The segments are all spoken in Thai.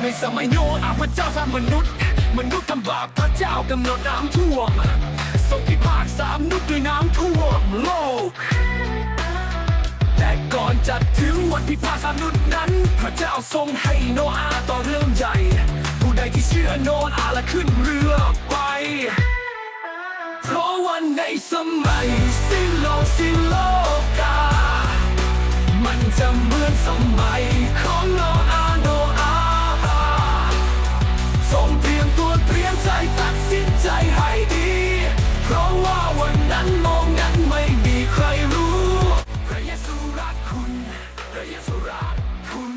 ในสมัยโน้นอาพระเจ้าสร้างมนุษย์ มนุษย์ทำบาปพระเจ้ากำหนดน้ำท่วมทรงพิพากษามนุษย์ด้วยน้ำท่วมโลก แต่ก่อนจะถึงวันพิพากษามนุษย์นั้น พระเจ้าทรงให้โนอาต่อเรื่องใหญ่ ผู้ใดที่เชื่อโนอาและขึ้นเรือไป เพราะวันในสมัยสิ้นโลกสิ้นโลก จะเหมือนสมัยของโนอาโนอาห์ทรงเตรียมตัวเตรียมใจตัดสินใจให้ดี เพราะว่าวันนั้นโมงนั้นไม่มีใครรู้ พระเยซูรักคุณ พระเยซูรักคุณ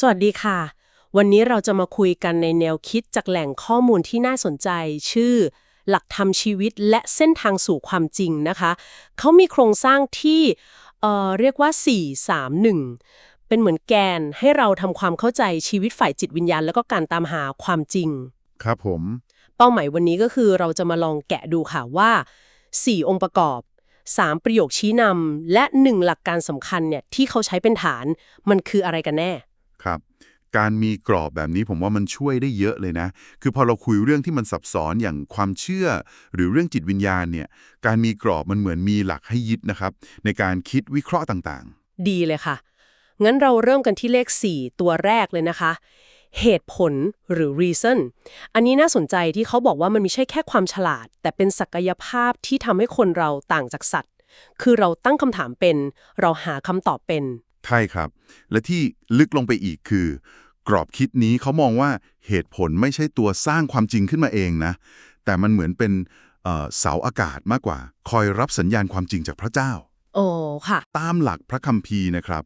สวัสดีค่ะ วันนี้เราจะมาคุยกันในแนวคิดจากแหล่งข้อมูลที่น่าสนใจชื่อ หลักธรรมชีวิตและเส้นทางสู่ความจริงนะคะ เขามีโครงสร้างที่เอ่อเรียกว่า 431 เป็นเหมือนแกนให้เราทำความเข้าใจชีวิตฝ่ายจิตวิญญาณ แล้วก็การตามหาความจริง ครับผม เป้าหมายวันนี้ก็คือเราจะมาลองแกะดูค่ะว่า 4 องค์ประกอบ 3 ประโยคชี้นำและ 1 หลักการสำคัญเนี่ยที่เขาใช้เป็นฐานมันคืออะไรกันแน่ ครับ การมีกรอบแบบนี้ผมว่ามันช่วยได้เยอะเลยนะ คือพอเราคุยเรื่องที่มันซับซ้อนอย่างความเชื่อ หรือเรื่องจิตวิญญาณเนี่ย การมีกรอบมันเหมือนมีหลักให้ยึดนะครับ ในการคิดวิเคราะห์ต่างๆ ดีเลยค่ะ งั้นเราเริ่มกันที่เลข 4 ตัวแรกเลยนะคะ เหตุผลหรือ reason อันนี้น่าสนใจที่เขาบอกว่ามันไม่ใช่แค่ความฉลาด แต่เป็นศักยภาพที่ทำให้คนเราต่างจากสัตว์ คือเราตั้งคำถามเป็น เราหาคำตอบเป็น ใช่ครับ และที่ลึกลงไปอีกคือ กรอบคิดนี้เขามองว่าเหตุผลไม่ใช่ตัวสร้างความจริงขึ้นมาเองนะ แต่มันเหมือนเป็นเอ่อเสาอากาศมากกว่า คอยรับสัญญาณความจริงจากพระเจ้า โอ้ค่ะ ตามหลักพระคัมภีร์นะครับ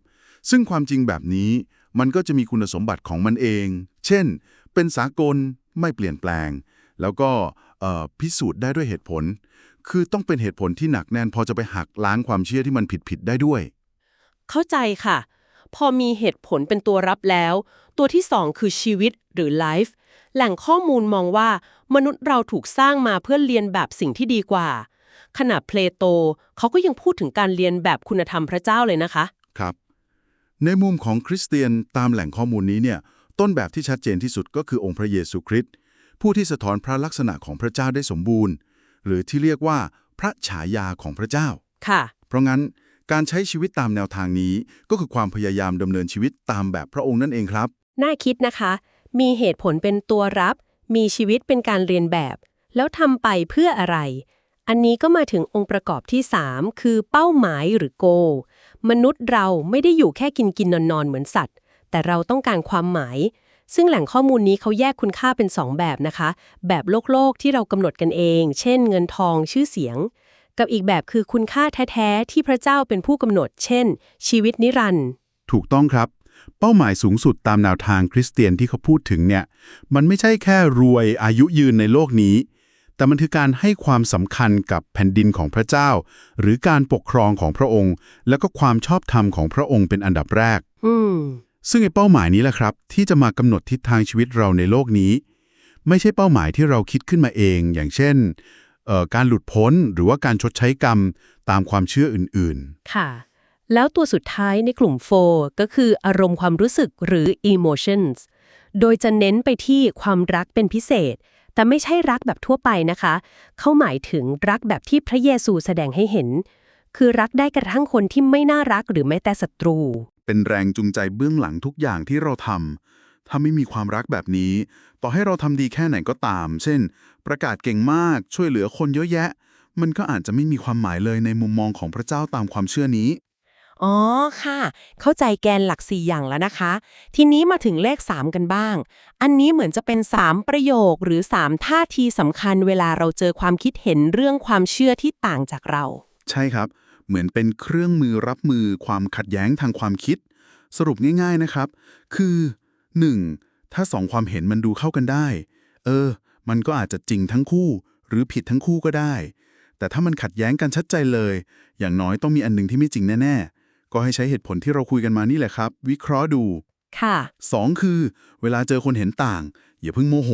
ซึ่งความจริงแบบนี้มันก็จะมีคุณสมบัติของมันเอง เช่น เป็นสากลไม่เปลี่ยนแปลง แล้วก็เอ่อพิสูจน์ได้ด้วยเหตุผล คือต้องเป็นเหตุผลที่หนักแน่นพอจะไปหักล้างความเชื่อที่มันผิดๆได้ด้วย เข้าใจค่ะ พอมีเหตุผลเป็นตัวรับแล้ว ตัวที่สองคือชีวิตหรือ life แหล่งข้อมูลมองว่ามนุษย์เราถูกสร้างมาเพื่อเรียนแบบสิ่งที่ดีกว่า ขณะเพลโตเขาก็ยังพูดถึงการเรียนแบบคุณธรรมพระเจ้าเลยนะคะ ครับ ในมุมของคริสเตียนตามแหล่งข้อมูลนี้เนี่ย ต้นแบบที่ชัดเจนที่สุดก็คือองค์พระเยซูคริสต์ผู้ที่สะท้อนพระลักษณะของพระเจ้าได้สมบูรณ์ หรือที่เรียกว่าพระฉายาของพระเจ้า ค่ะ เพราะงั้น การใช้ชีวิตตามแนวทางนี้ ก็คือความพยายามดำเนินชีวิตตามแบบพระองค์นั่นเองครับ น่าคิดนะคะ มีเหตุผลเป็นตัวรับ มีชีวิตเป็นการเรียนแบบ แล้วทำไปเพื่ออะไร อันนี้ก็มาถึงองค์ประกอบที่ 3 คือเป้าหมายหรือ goal มนุษย์เราไม่ได้อยู่แค่กินกินนอนนอนเหมือนสัตว์ แต่เราต้องการความหมาย ซึ่งแหล่งข้อมูลนี้เขาแยกคุณค่าเป็น 2 แบบนะคะ แบบโลกโลกที่เรากำหนดกันเอง เช่น เงินทองชื่อเสียง กับอีกแบบคือคุณค่าแท้ๆที่พระเจ้าเป็นผู้กำหนด เช่น ชีวิตนิรันดร์ถูกต้องครับ เป้าหมายสูงสุดตามแนวทางคริสเตียนที่เขาพูดถึงเนี่ย มันไม่ใช่แค่รวยอายุยืนในโลกนี้ แต่มันคือการให้ความสำคัญกับแผ่นดินของพระเจ้า หรือการปกครองของพระองค์ แล้วก็ความชอบธรรมของพระองค์เป็นอันดับแรกอืมซึ่งไอ้เป้าหมายนี้แหละครับ ที่จะมากำหนดทิศทางชีวิตเราในโลกนี้ ไม่ใช่เป้าหมายที่เราคิดขึ้นมาเอง อย่างเช่นเอ่อ การหลุดพ้นหรือว่าการชดใช้กรรมตามความเชื่ออื่นค่ะ แล้วตัวสุดท้ายในกลุ่ม4ก็คืออารมณ์ความรู้สึกหรือ emotions โดยจะเน้นไปที่ความรักเป็นพิเศษ แต่ไม่ใช่รักแบบทั่วไปนะคะ เขาหมายถึงรักแบบที่พระเยซูแสดงให้เห็น คือรักได้กระทั่งคนที่ไม่น่ารักหรือแม้แต่ศัตรูๆเป็นแรงจูงใจเบื้องหลังทุกอย่างที่เราทำ ถ้าไม่มีความรักแบบนี้ ต่อให้เราทำดีแค่ไหนก็ตาม เช่น ประกาศเก่งมาก ช่วยเหลือคนเยอะแยะ มันก็อาจจะไม่มีความหมายเลยในมุมมองของพระเจ้าตามความเชื่อนี้ อ๋อค่ะ เข้าใจแกนหลัก4อย่างแล้วนะคะ ทีนี้มาถึงเลข 3 กันบ้าง อันนี้เหมือนจะเป็น 3 ประโยคหรือ 3 ท่าทีสำคัญเวลาเราเจอความคิดเห็นเรื่องความเชื่อที่ต่างจากเรา ใช่ครับ เหมือนเป็นเครื่องมือรับมือความขัดแย้งทางความคิด สรุปง่าย ๆนะครับ คือ 1. ถ้าสองความเห็นมันดูเข้ากันได้ เออ มันก็อาจจะจริงทั้งคู่ หรือผิดทั้งคู่ก็ได้ แต่ถ้ามันขัดแย้งกันชัดใจเลย อย่างน้อยต้องมีอันหนึงที่ไม่จริงแน่ๆ ก็ให้ใช้เหตุผลที่เราคุยกันมานี่แหละครับ วิเคราะห์ดู ค่ะ 2. คือ เวลาเจอคนเห็นต่าง อย่าเพิ่งโมโห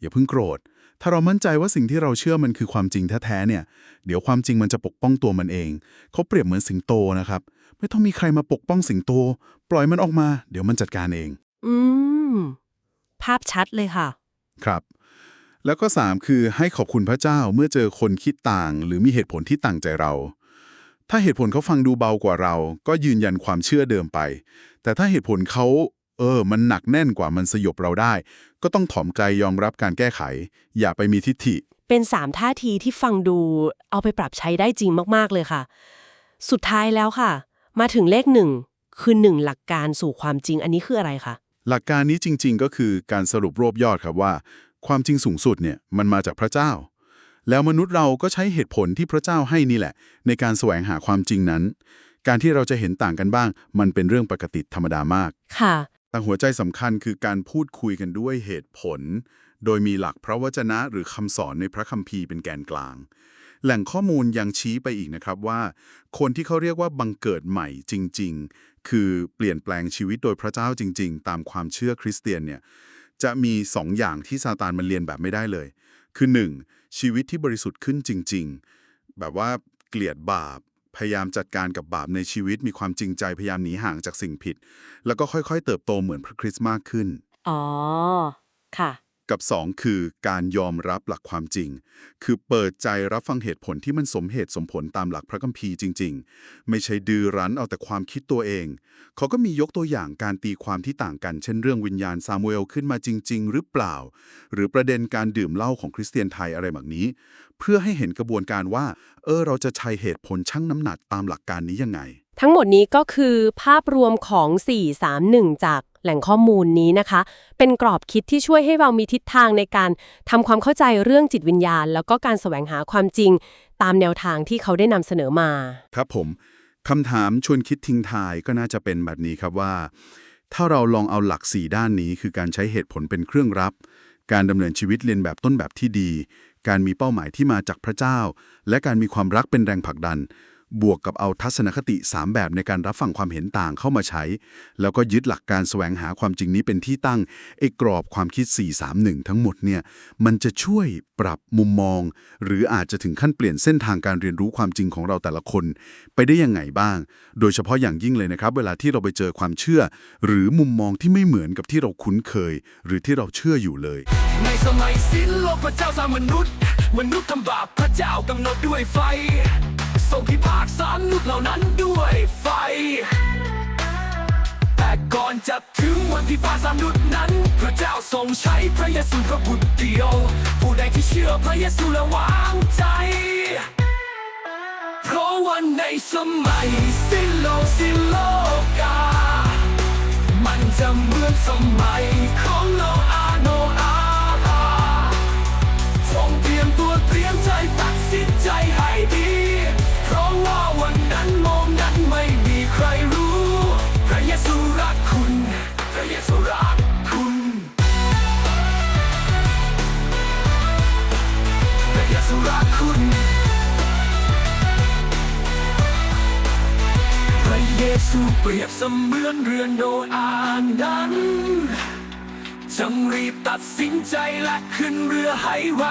อย่าเพิ่งโกรธ ถ้าเรามั่นใจว่าสิ่งที่เราเชื่อมันคือความจริงแท้ๆเนี่ย เดี๋ยวความจริงมันจะปกป้องตัวมันเอง เขาเปรียบเหมือนสิงโตนะครับ ไม่ต้องมีใครมาปกป้องสิงโต ปล่อยมันออกมา เดี๋ยวมันจัดการเอง อืม ภาพชัดเลยค่ะ ครับ แล้วก็ 3 คือให้ขอบคุณพระเจ้าเมื่อเจอคนคิดต่าง หรือมีเหตุผลที่ต่างใจเรา ถ้าเหตุผลเขาฟังดูเบากว่าเรา ก็ยืนยันความเชื่อเดิมไป แต่ถ้าเหตุผลเขาเออ มันหนักแน่นกว่ามันสยบเราได้ ก็ต้องถ่อมใจยอมรับการแก้ไข อย่าไปมีทิฐิ เป็นสามท่าทีที่ฟังดู เอาไปปรับใช้ได้จริงมากๆเลยค่ะ สุดท้ายแล้วค่ะ มาถึงเลขหนึ่งคือหนึ่งหลักการสู่ความจริงอันนี้คืออะไรคะ หลักการนี้จริง ๆ ก็คือการสรุปรวบยอดครับว่า ความจริงสูงสุดเนี่ยมันมาจากพระเจ้า แล้วมนุษย์เราก็ใช้เหตุผลที่พระเจ้าให้นี่แหละ ในการแสวงหาความจริงนั้น การที่เราจะเห็นต่างกันบ้าง มันเป็นเรื่องปกติธรรมดามากค่ะแต่หัวใจสำคัญคือการพูดคุยกันด้วยเหตุผล โดยมีหลักพระวจนะหรือคำสอนในพระคัมภีร์เป็นแกนกลาง แหล่งข้อมูลยังชี้ไปอีกนะครับว่า คนที่เขาเรียกว่าบังเกิดใหม่จริง ๆ คือเปลี่ยนแปลงชีวิตโดยพระเจ้าจริง ๆ ตามความเชื่อคริสเตียนเนี่ยจะมีสองอย่างที่ซาตานมันเรียนแบบไม่ได้เลย คือ 1. ชีวิตที่บริสุทธิ์ขึ้นจริง ๆ แบบว่าเกลียดบาป พยายามจัดการกับบาปในชีวิตมีความจริงใจพยายามหนีห่างจากสิ่งผิด แล้วก็ค่อยๆ เติบโตเหมือนพระคริสต์มากขึ้น อ๋อ ค่ะ กับ 2 คือการยอมรับหลักความจริง คือเปิดใจรับฟังเหตุผลที่มันสมเหตุสมผลตามหลักพระคัมภีร์จริง ๆ ไม่ใช่ดื้อรั้นเอาแต่ความคิดตัวเอง เขาก็มียกตัวอย่างการตีความที่ต่างกัน เช่นเรื่องวิญญาณซามูเอลขึ้นมาจริง ๆ หรือเปล่า หรือประเด็นการดื่มเหล้าของคริสเตียนไทยอะไรแบบนี้ เพื่อให้เห็นกระบวนการว่า เออเราจะใช้เหตุผลชั่งน้ำหนักตามหลักการนี้ยังไง ทั้งหมดนี้ก็คือภาพรวมของ 431 จาก แหล่งข้อมูลนี้นะคะ เป็นกรอบคิดที่ช่วยให้เรามีทิศทางในการทำความเข้าใจเรื่องจิตวิญญาณ แล้วก็การแสวงหาความจริง ตามแนวทางที่เขาได้นำเสนอมา ครับผมคำถามชวนคิดทิ้งทายก็น่าจะเป็นแบบนี้ครับว่า ถ้าเราลองเอาหลักสี่ด้านนี้ คือการใช้เหตุผลเป็นเครื่องรับ การดำเนินชีวิตเรียนแบบต้นแบบที่ดี การมีเป้าหมายที่มาจากพระเจ้า และการมีความรักเป็นแรงผลักดัน บวกกับเอาทัศนคติ 3 แบบในการรับฟังความเห็นต่างเข้ามาใช้ แล้วก็ยึดหลักการแสวงหาความจริงนี้เป็นที่ตั้งไอ้กรอบความคิด 431 ทั้งหมดเนี่ยมันจะช่วยปรับมุมมอง หรืออาจจะถึงขั้นเปลี่ยนเส้นทางการเรียนรู้ความจริงของเราแต่ละคน ไปได้ยังไงบ้าง โดยเฉพาะอย่างยิ่งเลยนะครับ เวลาที่เราไปเจอความเชื่อ หรือมุมมองที่ไม่เหมือนกับที่เราคุ้นเคย หรือที่เราเชื่ออยู่เลย ในสมัยสิ้นโลกพระเจ้าสร้างมนุษย์ มนุษย์ทำบาปพระเจ้ากำหนดด้วยไฟ ทรงพิพากษามนุษย์เหล่านั้นด้วยไฟ แต่ก่อนจะถึงวันที่ฟ้าสามนุษย์นั้น พระเจ้าทรงใช้พระเยซูพระบุตรเดียว ผู้ใดที่เชื่อพระเยซูและวางใจ เพราะวันในสมัยสิ้นโลกสิ้นโลกา มันจะเหมือนสมัยของโนอ สู้เปรียบเสมือนเรือโนอาห์นั้นจงรีบตัดสินใจและขึ้นเรือให้ไว